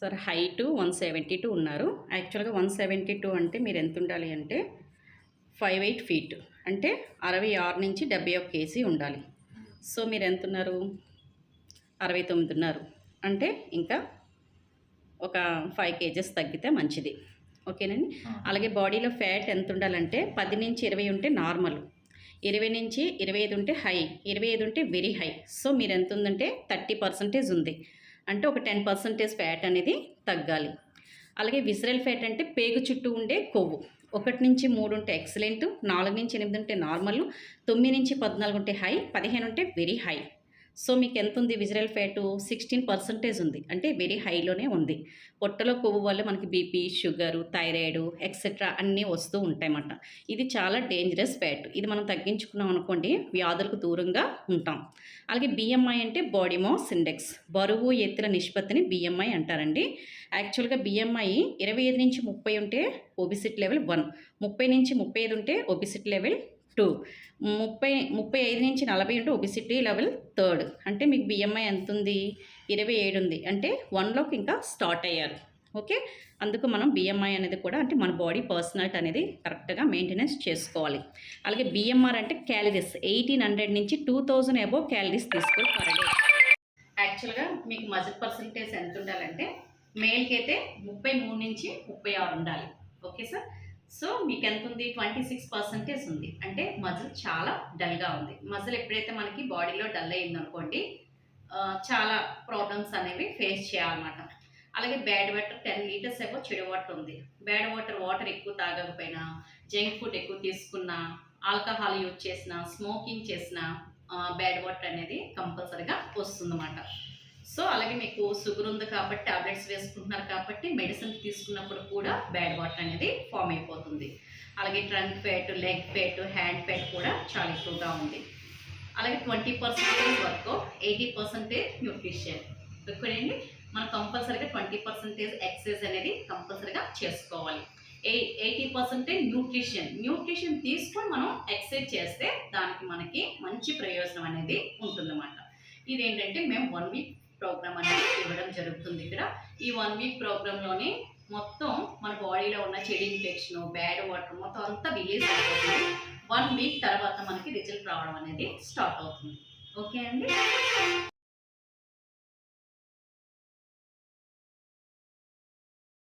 Sir height one seventy two ఉన్నారు. యాక్చువల్గా one seventy two అంటే మీరు ఎంత ఉండాలి అంటే ఫైవ్ ఎయిట్ ఫీట్. అంటే అరవై ఆరు నుంచి డెబ్బై ఒక కేజీ ఉండాలి. సో మీరు ఎంత ఉన్నారు? అరవై తొమ్మిది ఉన్నారు. అంటే ఇంకా ఒక ఫైవ్ కేజెస్ తగ్గితే మంచిది. ఓకేనండి? అలాగే బాడీలో ఫ్యాట్ ఎంత ఉండాలంటే పది నుంచి ఇరవై ఉంటే నార్మల్. ఇరవై నుంచి ఇరవై ఐదు ఉంటే హై ఇరవై ఐదు ఉంటే వెరీ హై. సో మీరు ఎంత ఉందంటే థర్టీ పర్సెంటేజ్ ఉంది. అంటే ఒక టెన్ పర్సెంటేజ్ ఫ్యాట్ అనేది తగ్గాలి. అలాగే విసరల్ ఫ్యాట్ అంటే పేగు చుట్టూ ఉండే కొవ్వు. ఒకటి నుంచి మూడు ఉంటే ఎక్సలెంట్ నాలుగు నుంచి ఎనిమిది ఉంటే నార్మల్ తొమ్మిది నుంచి పద్నాలుగు ఉంటే హై పదిహేను ఉంటే వెరీ హై. సో మీకు ఎంత ఉంది విజరల్ ఫ్యాటు సిక్స్టీన్ పర్సెంటేజ్ ఉంది. అంటే వెరీ హైలోనే ఉంది. పొట్టలో కొవ్వు వల్ల మనకి బీపీ షుగరు థైరాయిడ్ ఎక్సెట్రా అన్నీ వస్తూ ఉంటాయన్నమాట. ఇది చాలా డేంజరస్ ఫ్యాట్. ఇది మనం తగ్గించుకున్నాం అనుకోండి వ్యాధులకు దూరంగా ఉంటాం. అలాగే బిఎంఐ అంటే బాడీ మాస్ ఇండెక్స్ బరువు ఎత్తుల నిష్పత్తిని బిఎంఐ అంటారండి. యాక్చువల్గా బిఎంఐ ఇరవై ఐదు నుంచి ముప్పై ఉంటే ఒబిసిటీ లెవెల్ వన్ ముప్పై నుంచి ముప్పై ఐదు ఉంటే ఒబిసిటీ లెవెల్ టూ. ముప్పై ముప్పై ఐదు నుంచి నలభై ఉంటే ఒబిసిటీ లెవెల్ థర్డ్. అంటే మీకు బిఎంఐ ఎంత ఉంది ఇరవై ఏడు ఉంది. అంటే వన్లోకి ఇంకా స్టార్ట్ అయ్యారు. ఓకే? అందుకు మనం బిఎంఐ అనేది కూడా అంటే మన బాడీ పర్సనాలిటీ అనేది కరెక్ట్గా మెయింటెనెన్స్ చేసుకోవాలి. అలాగే బిఎంఆర్ అంటే క్యాలరీస్. ఎయిటీన్ హండ్రెడ్ నుంచి టూ థౌజండ్ అబోవ్ క్యాలరీస్ తీసుకోవాలి పర్ డే. యాక్చువల్గా మీకు మజిల్ పర్సంటేజ్ ఎంత ఉండాలంటే మేల్కి అయితే ముప్పై మూడు నుంచి ముప్పై ఆరు ఉండాలి. Okay sir? సో మీకు ఎంత ఉంది ట్వంటీ సిక్స్ పర్సెంటేజ్ ఉంది. అంటే మజిల్ చాలా డల్గా ఉంది. మజిల్ ఎప్పుడైతే మనకి బాడీలో డల్ అయింది అనుకోండి చాలా ప్రాబ్లమ్స్ అనేవి ఫేస్ చేయాలన్నమాట. అలాగే బ్యాడ్ వాటర్ టెన్ లీటర్స్ ఏమో చెడు వాటర్ ఉంది. బ్యాడ్ వాటర్ వాటర్ ఎక్కువ తాగకపోయినా జంక్ ఫుడ్ ఎక్కువ తీసుకున్నా ఆల్కహాల్ యూజ్ చేసిన స్మోకింగ్ చేసిన బ్యాడ్ వాటర్ అనేది కంపల్సరీగా వస్తుందన్నమాట. సో అలాగే మీకు షుగర్ ఉంది కాబట్టి టాబ్లెట్స్ వేసుకుంటున్నారు కాబట్టి మెడిసిన్ తీసుకున్నప్పుడు కూడా బ్యాడ్ వాటర్ అనేది ఫామ్ అయిపోతుంది. అలాగే trunk fat leg fat hand fat కూడా చాలా ఎక్కువగా ఉంది. అలాగే ట్వంటీ పర్సెంటేజ్ వరకు ఎయిటీ పర్సెంటేజ్ న్యూట్రిషన్. ఇక్కడండి మనం కంపల్సరీగా ట్వంటీ పర్సెంటేజ్ ఎక్సర్సైజ్ అనేది కంపల్సరీగా చేసుకోవాలి. ఎయి ఎయిటీ పర్సెంటేజ్ న్యూట్రిషన్. న్యూట్రిషన్ తీసుకొని మనం ఎక్సర్సైజ్ చేస్తే దానికి మనకి మంచి ప్రయోజనం అనేది ఉంటుందన్నమాట. ఇదేంటంటే మేము వన్ వీక్ ప్రోగ్రామ్ అనేది ఇవ్వడం జరుగుతుంది. ఇక్కడ ఈ వన్ వీక్ ప్రోగ్రాంలోనే మొత్తం మన బాడీలో ఉన్న చెడు ఇన్ఫెక్షన్ బ్యాడ్ వాటర్ మొత్తం అంతా రిలీజ్ అయిపోతుంది. వన్ వీక్ తర్వాత మనకి రిజల్ట్ రావడం అనేది స్టార్ట్ అవుతుంది. ఓకే అండి?